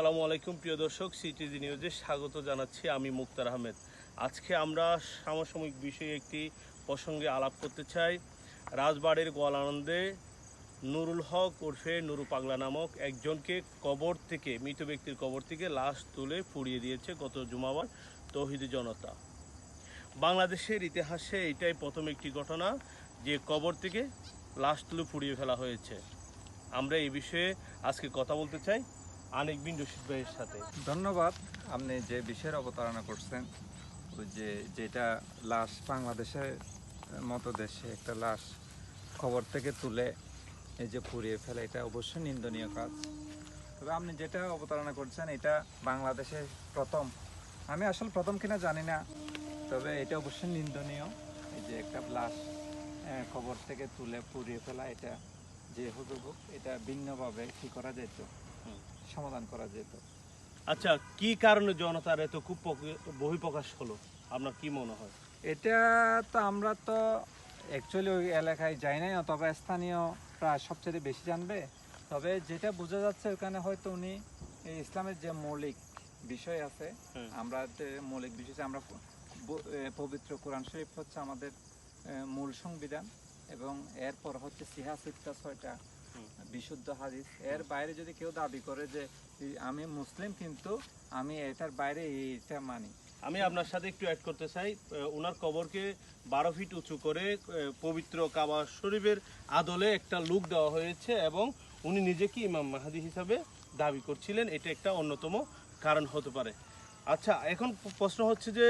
আসসালামু আলাইকুম, প্রিয় দর্শক। সিটিজি নিউজে স্বাগত জানাচ্ছি আমি মুক্তার আহমেদ। আজকে আমরা সমসাময়িক বিষয়ে একটি প্রসঙ্গে আলাপ করতে চাই। রাজবাড়ির গোয়ালানন্দে নুরুল হক ওরফে নুরু পাগলা নামক একজনকে কবর থেকে, মৃত ব্যক্তির কবর থেকে লাশ তুলে পুড়িয়ে দিয়েছে গত জুমাবার তৌহিদি জনতা। বাংলাদেশের ইতিহাসে এটাই প্রথম একটি ঘটনা যে কবর থেকে লাশ তুলে পুড়িয়ে ফেলা হয়েছে। আমরা এই বিষয়ে আজকে কথা বলতে চাই। আনিক বিন রশিদ ভাইয়ের সাথে। ধন্যবাদ। আপনি যে বিষয়ের অবতারণা করছেন, ওই যে যেটা লাশ বাংলাদেশের মতো দেশে একটা লাশ খবর থেকে তুলে এই যে পুড়িয়ে ফেলে, এটা অবশ্যই নিন্দনীয় কাজ। তবে আপনি যেটা অবতারণা করছেন, এটা বাংলাদেশের প্রথম। আমি আসলে প্রথম কিনা জানি না, তবে এটা অবশ্যই নিন্দনীয়। এই যে একটা লাশ খবর থেকে তুলে পুড়িয়ে ফেলা, এটা যে হোক এটা ভিন্নভাবে কি করা যেত। সমাধান করা যেত। আচ্ছা কি কারণে জনতার এত খুব বহিঃপ্রকাশ হলো? আপনার কি মনে হয়? এটা তো আমরা তো অ্যাকচুয়ালি ওই এলাকায় যাই নাই তবে স্থানীয় প্রায় সবচেয়ে বেশি জানবে। তবে যেটা বোঝা যাচ্ছে ওখানে হয়তো উনি এই ইসলামের যে মৌলিক বিষয় আছে আমরা মৌলিক বিষয় আমরা পবিত্র কোরআন শরীফ হচ্ছে আমাদের মূল সংবিধান এবং এরপর হচ্ছে সিহা সিত্তা ছয়টা। বিশুদ্ধ হাদিস। এর বাইরে যদি কেউ দাবি করে যে আমি মুসলিম কিন্তু আমি এটার বাইরে এইটা মানি। আমি আপনার সাথে একটু অ্যাড করতে চাই। ওনার কবরকে বারো ফিট উঁচু করে পবিত্র কাবা শরীফের আদলে একটা লুক দেওয়া হয়েছে এবং উনি নিজেকে ইমাম মাহাদি হিসাবে দাবি করছিলেন এটা একটা অন্যতম কারণ হতে পারে। আচ্ছা এখন প্রশ্ন হচ্ছে যে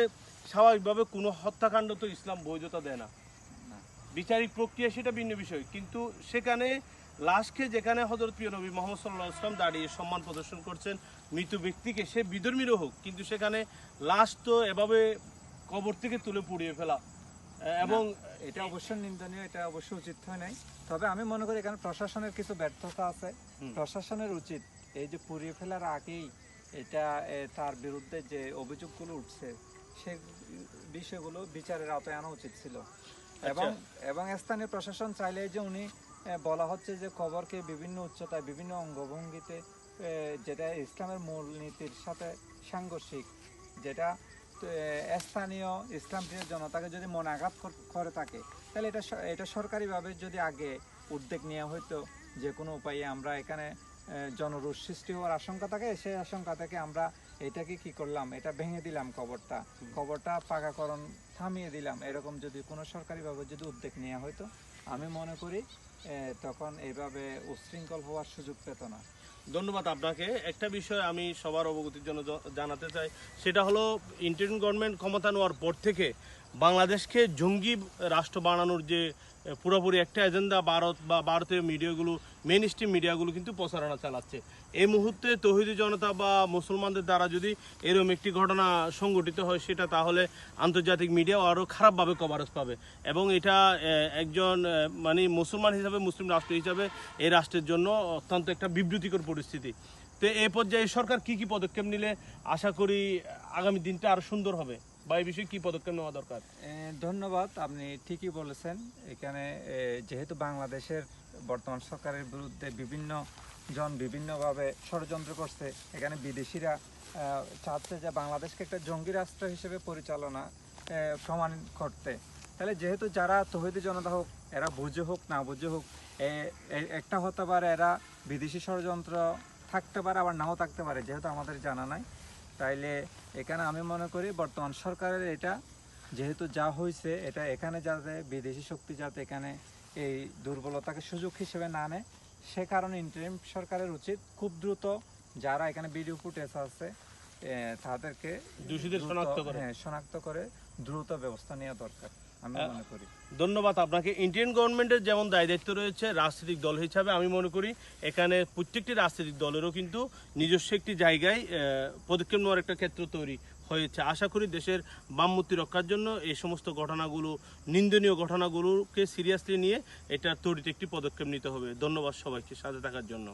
স্বাভাবিকভাবে কোনো হত্যাকাণ্ড তো ইসলাম বৈধতা দেয় না। না। বিচারিক প্রক্রিয়া সেটা ভিন্ন বিষয় কিন্তু সেখানে লাশকে যেখানে হজরত প্রিয় নবী মোহাম্মদ সাল্লাহ ইসলাম দাঁড়িয়ে সম্মান প্রদর্শন করছেন মৃত ব্যক্তিকে সে বিধর্মীরও হোক কিন্তু সেখানে লাশ তো এভাবে কবর থেকে তুলে পুড়িয়ে ফেলা। এবং এটা অবশ্যই নিন্দনীয় এটা অবশ্যই উচিত হয় নাই। তবে আমি মনে করি এখানে প্রশাসনের কিছু ব্যর্থতা আছে। প্রশাসনের উচিত এই যে পুড়িয়ে ফেলার আগেই এটা তার বিরুদ্ধে যে অভিযোগগুলো উঠছে সে বিষয়গুলো বিচারের আওতায় আনা উচিত ছিল। এবং এবং স্থানীয় প্রশাসন চাইলে যে উনি বলা হচ্ছে যে কবরকে বিভিন্ন উচ্চতায় বিভিন্ন অঙ্গভঙ্গিতে যেটা ইসলামের মূলনীতির সাথে সাংঘর্ষিক যেটা স্থানীয় ইসলাম প্রিয় জনতাকে যদি মনে আঘাত করে থাকে তাহলে এটা এটা সরকারিভাবে যদি আগে উদ্যোগ নেওয়া হতো যে কোনো উপায়ে আমরা এখানে জনরোষ সৃষ্টি হওয়ার আশঙ্কা থাকে সেই আশঙ্কা থেকে আমরা এটাকে কি করলাম এটা ভেঙে দিলাম কবরটা কবরটা পাকাকরণ থামিয়ে দিলাম এরকম যদি কোনো সরকারিভাবে যদি উদ্যোগ নেওয়া হতো আমি মনে করি তখন এইভাবে উশৃঙ্খল হওয়ার সুযোগ পেত না। ধন্যবাদ আপনাকে। একটা বিষয় আমি সবার অবগতির জন্য জানাতে চাই, সেটা হলো ইন্টারিম গভর্নমেন্ট ক্ষমতা নেওয়ার পর থেকে বাংলাদেশকে জঙ্গি রাষ্ট্র বানানোর যে পুরোপুরি একটা এজেন্ডা ভারত বা ভারতীয় মিডিয়াগুলো মেন স্ট্রিম মিডিয়াগুলো কিন্তু প্রচারণা চালাচ্ছে। এই মুহূর্তে তহিদি জনতা বা মুসলমানদের দ্বারা যদি এরকম একটি ঘটনা সংঘটিত হয়, সেটা তাহলে আন্তর্জাতিক মিডিয়া আরও খারাপভাবে কভারেজ পাবে। এবং এটা একজন মানে মুসলমান হিসাবে, মুসলিম রাষ্ট্র হিসাবে এই রাষ্ট্রের জন্য অত্যন্ত একটা বিবৃতিকর পরিস্থিতি। তো এই পর্যায়ে সরকার কি কি পদক্ষেপ নিলে আশা করি আগামী দিনটা আরও সুন্দর হবে? বা এই বিষয়ে কি পদক্ষেপ নেওয়া দরকার? ধন্যবাদ, আপনি ঠিকই বলেছেন। এখানে যেহেতু বাংলাদেশের বর্তমান সরকারের বিরুদ্ধে বিভিন্ন জন বিভিন্নভাবে ষড়যন্ত্র করছে, এখানে বিদেশিরা চাচ্ছে যে বাংলাদেশকে একটা জঙ্গি রাষ্ট্র হিসেবে পরিচালনা প্রমাণ করতে। তাহলে যেহেতু যারা তহিদি জনতা হোক, এরা বুঝে হোক, না বুঝে হোক একটা হতে পারে এরা বিদেশি ষড়যন্ত্র থাকতে পারে, আবার নাও থাকতে পারে, যেহেতু আমাদের জানা নাই। তাইলে এখানে আমি মনে করি বর্তমান সরকারের এটা যেহেতু যা হয়েছে এটা এখানে যাতে বিদেশি শক্তি যাতে এখানে এই দুর্বলতাকে সুযোগ হিসেবে না নেয় সে কারণে ইন্টারিম সরকারের উচিত খুব দ্রুত যারা এখানে ভিডিও ফুটেজ আছে তাদেরকে দোষীদের শনাক্ত করে। হ্যাঁ শনাক্ত করে দ্রুত ব্যবস্থা নেওয়া দরকার ধন্যবাদ আপনাকে। ইন্ডিয়ান গভর্নমেন্টের যেমন দায় দায়িত্ব রয়েছে রাজনৈতিক দল হিসাবে আমি মনে করি এখানে প্রত্যেকটি রাজনৈতিক দলেরও কিন্তু নিজস্ব একটি জায়গায় পদক্ষেপ নেওয়ার একটা ক্ষেত্র তৈরি হয়েছে। আশা করি দেশের বামমূর্তি রক্ষার জন্য এই সমস্ত ঘটনাগুলো নিন্দনীয় ঘটনাগুলোকে সিরিয়াসলি নিয়ে এটা তৈরিতে একটি পদক্ষেপ নিতে হবে। ধন্যবাদ সবাইকে সাথে থাকার জন্য।